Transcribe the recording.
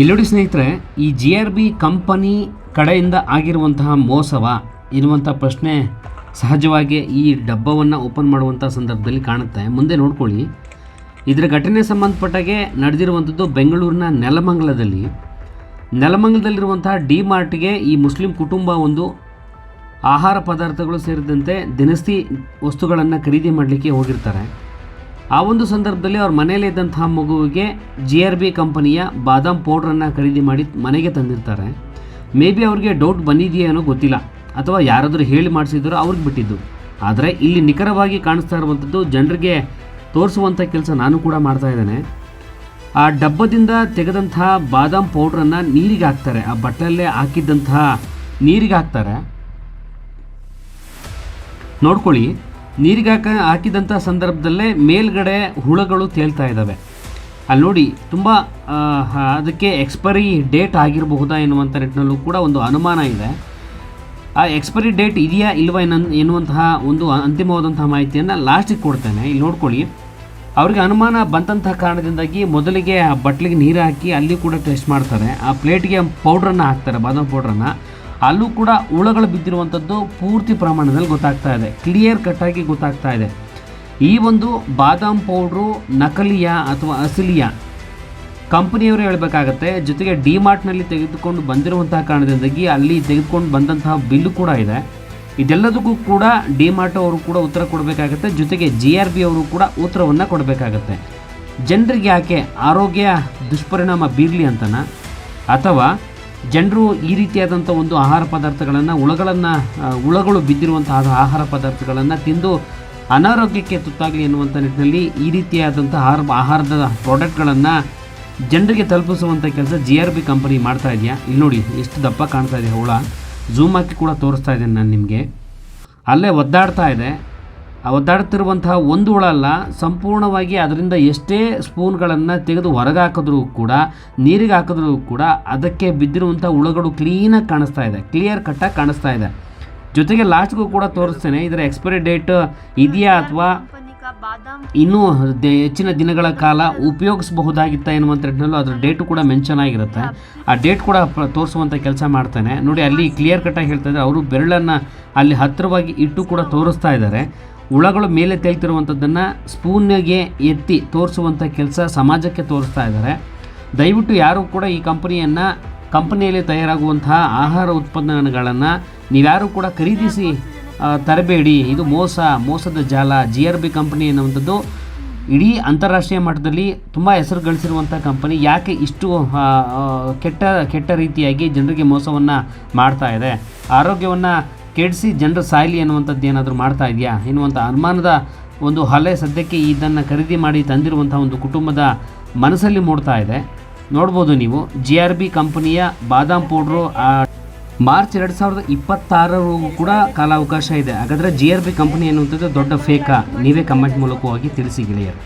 ಇಲ್ಲಿ ನೋಡಿ ಸ್ನೇಹಿತರೆ, ಈ ಜಿ ಆರ್ ಬಿ ಕಂಪನಿ ಕಡೆಯಿಂದ ಆಗಿರುವಂತಹ ಮೋಸವ ಎನ್ನುವಂಥ ಪ್ರಶ್ನೆ ಸಹಜವಾಗಿ ಈ ಡಬ್ಬವನ್ನು ಓಪನ್ ಮಾಡುವಂಥ ಸಂದರ್ಭದಲ್ಲಿ ಕಾಣುತ್ತೆ. ಮುಂದೆ ನೋಡ್ಕೊಳ್ಳಿ. ಇದರ ಘಟನೆ ಸಂಬಂಧಪಟ್ಟಾಗೆ ನಡೆದಿರುವಂಥದ್ದು ಬೆಂಗಳೂರಿನ ನೆಲಮಂಗಲದಲ್ಲಿ. ನೆಲಮಂಗಲದಲ್ಲಿರುವಂತಹ ಡಿ ಮಾರ್ಟ್ಗೆ ಈ ಮುಸ್ಲಿಂ ಕುಟುಂಬ ಒಂದು ಆಹಾರ ಪದಾರ್ಥಗಳು ಸೇರಿದಂತೆ ದಿನಸಿ ವಸ್ತುಗಳನ್ನು ಖರೀದಿ ಮಾಡಲಿಕ್ಕೆ ಹೋಗಿರ್ತಾರೆ. ಆ ಒಂದು ಸಂದರ್ಭದಲ್ಲಿ ಅವ್ರ ಮನೆಯಲ್ಲೇ ಇದ್ದಂತಹ ಮಗುವಿಗೆ ಜಿ ಆರ್ ಬಿ ಕಂಪನಿಯ ಬಾದಾಮ್ ಪೌಡ್ರನ್ನು ಖರೀದಿ ಮಾಡಿ ಮನೆಗೆ ತಂದಿರ್ತಾರೆ. ಮೇ ಬಿ ಅವ್ರಿಗೆ ಡೌಟ್ ಬಂದಿದೆಯೇನೋ ಗೊತ್ತಿಲ್ಲ. ಅಥವಾ ಯಾರಾದರೂ ಹೇಳಿ ಮಾಡಿಸಿದ್ರು ಅವ್ರಿಗೆ ಬಿಟ್ಟಿದ್ದು. ಆದರೆ ಇಲ್ಲಿ ನಿಖರವಾಗಿ ಕಾಣಿಸ್ತಾ ಇರುವಂಥದ್ದು ಜನರಿಗೆ ತೋರಿಸುವಂಥ ಕೆಲಸ ನಾನು ಕೂಡ ಮಾಡ್ತಾ ಇದ್ದೇನೆ. ಆ ಡಬ್ಬದಿಂದ ತೆಗೆದಂತಹ ಬಾದಾಮ್ ಪೌಡ್ರನ್ನು ನೀರಿಗೆ ಹಾಕ್ತಾರೆ. ಆ ಬಟ್ಟಲಲ್ಲೇ ಹಾಕಿದ್ದಂತಹ ನೀರಿಗೆ ಹಾಕ್ತಾರೆ. ನೋಡ್ಕೊಳ್ಳಿ. ನೀರಿಗೆ ಹಾಕ ಹಾಕಿದಂಥ ಸಂದರ್ಭದಲ್ಲೇ ಮೇಲ್ಗಡೆ ಹುಳುಗಳು ತೇಲ್ತಾ ಇದ್ದಾವೆ ಅಲ್ಲಿ ನೋಡಿ, ತುಂಬ ಅದಕ್ಕೆ ಎಕ್ಸ್ಪೈರಿ ಡೇಟ್ ಆಗಿರಬಹುದಾ ಎನ್ನುವಂಥ ನಿಟ್ಟಿನಲ್ಲೂ ಕೂಡ ಒಂದು ಅನುಮಾನ ಇದೆ. ಆ ಎಕ್ಸ್ಪೈರಿ ಡೇಟ್ ಇದೆಯಾ ಇಲ್ವಾ ಎನ್ನ, ಎನ್ನುವಂತಹ ಒಂದು ಅಂತಿಮವಾದಂತಹ ಮಾಹಿತಿಯನ್ನು ಲಾಸ್ಟಿಗೆ ಕೊಡ್ತೇನೆ. ಇಲ್ಲಿ ನೋಡ್ಕೊಳ್ಳಿ. ಅವ್ರಿಗೆ ಅನುಮಾನ ಬಂದಂತಹ ಕಾರಣದಿಂದಾಗಿ ಮೊದಲಿಗೆ ಆ ಬಟ್ಲಿಗೆ ನೀರು ಹಾಕಿ ಅಲ್ಲಿ ಕೂಡ ಟೆಸ್ಟ್ ಮಾಡ್ತಾರೆ. ಆ ಪ್ಲೇಟ್ಗೆ ಪೌಡ್ರನ್ನು ಹಾಕ್ತಾರೆ, ಬಾದಾಮ್ ಪೌಡ್ರನ್ನು ಅಲ್ಲೂ ಕೂಡ ಹುಳಗಳು ಬಿದ್ದಿರುವಂಥದ್ದು ಪೂರ್ತಿ ಪ್ರಮಾಣದಲ್ಲಿ ಗೊತ್ತಾಗ್ತಾ ಇದೆ. ಕ್ಲಿಯರ್ ಕಟ್ಟಾಗಿ ಗೊತ್ತಾಗ್ತಾ ಇದೆ. ಈ ಒಂದು ಬಾದಾಮ್ ಪೌಡ್ರು ನಕಲಿಯ ಅಥವಾ ಅಸಲಿಯ? ಕಂಪನಿಯವರು ಹೇಳಬೇಕಾಗತ್ತೆ, ಜೊತೆಗೆ ಡಿಮಾರ್ಟ್ನಲ್ಲಿ ತೆಗೆದುಕೊಂಡು ಬಂದಿರುವಂತಹ ಕಾರಣದಿಂದಾಗಿ ಅಲ್ಲಿ ತೆಗೆದುಕೊಂಡು ಬಂದಂತಹ ಬಿಲ್ಲು ಕೂಡ ಇದೆ. ಇದೆಲ್ಲದಕ್ಕೂ ಕೂಡ ಡಿ ಮಾರ್ಟ್ ಅವರು ಕೂಡ ಉತ್ತರ ಕೊಡಬೇಕಾಗತ್ತೆ, ಜೊತೆಗೆ ಜಿ ಆರ್ ಬಿ ಅವರು ಕೂಡ ಉತ್ತರವನ್ನು ಕೊಡಬೇಕಾಗತ್ತೆ. ಜನರಿಗೆ ಯಾಕೆ ಆರೋಗ್ಯ ದುಷ್ಪರಿಣಾಮ ಬೀರಲಿ ಅಂತನ? ಅಥವಾ ಜನರು ಈ ರೀತಿಯಾದಂಥ ಒಂದು ಆಹಾರ ಪದಾರ್ಥಗಳನ್ನು, ಹುಳಗಳನ್ನು ಹುಳಗಳು ಬಿದ್ದಿರುವಂತಹ ಆಹಾರ ಪದಾರ್ಥಗಳನ್ನು ತಿಂದು ಅನಾರೋಗ್ಯಕ್ಕೆ ತುತ್ತಾಗಲಿ ಎನ್ನುವಂಥ ನಿಟ್ಟಿನಲ್ಲಿ ಈ ರೀತಿಯಾದಂಥ ಆಹಾರ, ಆಹಾರದ ಪ್ರಾಡಕ್ಟ್ಗಳನ್ನು ಜನರಿಗೆ ತಲುಪಿಸುವಂಥ ಕೆಲಸ ಜಿ ಆರ್ ಬಿ ಕಂಪನಿ ಮಾಡ್ತಾ ಇದೆಯಾ? ಇಲ್ಲಿ ನೋಡಿ, ಎಷ್ಟು ದಪ್ಪ ಕಾಣ್ತಾ ಇದೆ ಹುಳ. ಝೂಮ್ ಹಾಕಿ ಕೂಡ ತೋರಿಸ್ತಾ ಇದ್ದೇನೆ ನಾನು ನಿಮಗೆ. ಅಲ್ಲೇ ಒದ್ದಾಡ್ತಾ ಇದೆ. ಒದ್ದಾಡ್ತಿರುವಂತಹ ಒಂದು ಹುಳ ಅಲ್ಲ, ಸಂಪೂರ್ಣವಾಗಿ ಅದರಿಂದ ಎಷ್ಟೇ ಸ್ಪೂನ್ಗಳನ್ನು ತೆಗೆದು ಹೊರಗೆ ಹಾಕಿದ್ರೂ ಕೂಡ, ನೀರಿಗೆ ಹಾಕಿದ್ರೂ ಕೂಡ ಅದಕ್ಕೆ ಬಿದ್ದಿರುವಂಥ ಹುಳಗಳು ಕ್ಲೀನಾಗಿ ಕಾಣಿಸ್ತಾ ಇದೆ ಕ್ಲಿಯರ್ ಕಟ್ಟಾಗಿ ಕಾಣಿಸ್ತಾ ಇದೆ. ಜೊತೆಗೆ ಲಾಸ್ಟ್ಗೂ ಕೂಡ ತೋರಿಸ್ತೇನೆ, ಇದರ ಎಕ್ಸ್ಪೈರಿ ಡೇಟ್ ಇದೆಯಾ ಅಥವಾ ಇನ್ನೂ ಹೆಚ್ಚಿನ ದಿನಗಳ ಕಾಲ ಉಪಯೋಗಿಸಬಹುದಾಗಿತ್ತ ಎನ್ನುವಂಥ ನಿಟ್ಟಿನಲ್ಲೂ ಅದರ ಡೇಟು ಕೂಡ ಮೆನ್ಷನ್ ಆಗಿರುತ್ತೆ. ಆ ಡೇಟ್ ಕೂಡ ತೋರಿಸುವಂಥ ಕೆಲಸ ಮಾಡ್ತೇನೆ. ನೋಡಿ, ಅಲ್ಲಿ ಕ್ಲಿಯರ್ ಕಟ್ಟಾಗಿ ಹೇಳ್ತಾ ಇದ್ದಾರೆ ಅವರು ಬೆರಳನ್ನು ಅಲ್ಲಿ ಹತ್ತಿರವಾಗಿ ಇಟ್ಟು ಕೂಡ ತೋರಿಸ್ತಾ ಇದ್ದಾರೆ. ಹುಳಗಳು ಮೇಲೆ ತೇಲ್ತಿರುವಂಥದ್ದನ್ನು ಸ್ಪೂನ್ಗೆ ಎತ್ತಿ ತೋರಿಸುವಂಥ ಕೆಲಸ ಸಮಾಜಕ್ಕೆ ತೋರಿಸ್ತಾ ಇದ್ದಾರೆ. ದಯವಿಟ್ಟು ಯಾರು ಕೂಡ ಈ ಕಂಪನಿಯನ್ನು, ಕಂಪನಿಯಲ್ಲಿ ತಯಾರಾಗುವಂತಹ ಆಹಾರ ಉತ್ಪನ್ನಗಳನ್ನು ನೀವ್ಯಾರೂ ಕೂಡ ಖರೀದಿಸಿ ತರಬೇಡಿ. ಇದು ಮೋಸ, ಮೋಸದ ಜಾಲ. ಜಿ ಆರ್ ಬಿ ಕಂಪನಿ ಎನ್ನುವಂಥದ್ದು ಇಡೀ ಅಂತಾರಾಷ್ಟ್ರೀಯ ಮಟ್ಟದಲ್ಲಿ ತುಂಬ ಹೆಸರು ಗಳಿಸಿರುವಂಥ ಕಂಪನಿ. ಯಾಕೆ ಇಷ್ಟು ಕೆಟ್ಟ ಕೆಟ್ಟ ರೀತಿಯಾಗಿ ಜನರಿಗೆ ಮೋಸವನ್ನು ಮಾಡ್ತಾ ಇದೆ? ಆರೋಗ್ಯವನ್ನು ಕೆಡಿಸಿ ಜನರ ಸಾಯಲಿ ಅನ್ನುವಂಥದ್ದು ಏನಾದರೂ ಮಾಡ್ತಾ ಇದೆಯಾ? ಎನ್ನುವಂಥ ಅನುಮಾನದ ಒಂದು ಹಲೆ ಸದ್ಯಕ್ಕೆ ಇದನ್ನು ಖರೀದಿ ಮಾಡಿ ತಂದಿರುವಂಥ ಒಂದು ಕುಟುಂಬದ ಮನಸ್ಸಲ್ಲಿ ಮೂಡ್ತಾ ಇದೆ. ನೋಡ್ಬೋದು ನೀವು ಜಿ ಆರ್ ಬಿ ಕಂಪನಿಯ ಬಾದಾಮ್ ಪೌಡ್ರು ಮಾರ್ಚ್ ಎರಡು ಸಾವಿರದ ಇಪ್ಪತ್ತಾರವರೆಗೂ ಕೂಡ ಕಾಲಾವಕಾಶ ಇದೆ. ಹಾಗಾದರೆ ಜಿ ಆರ್ ಬಿ ಕಂಪನಿ ಎನ್ನುವಂಥದ್ದು ದೊಡ್ಡ ಫೇಕಾ ನೀವೇ ಕಮೆಂಟ್ ಮೂಲಕವಾಗಿ ತಿಳಿಸಿ ಗೆಳೆಯರು.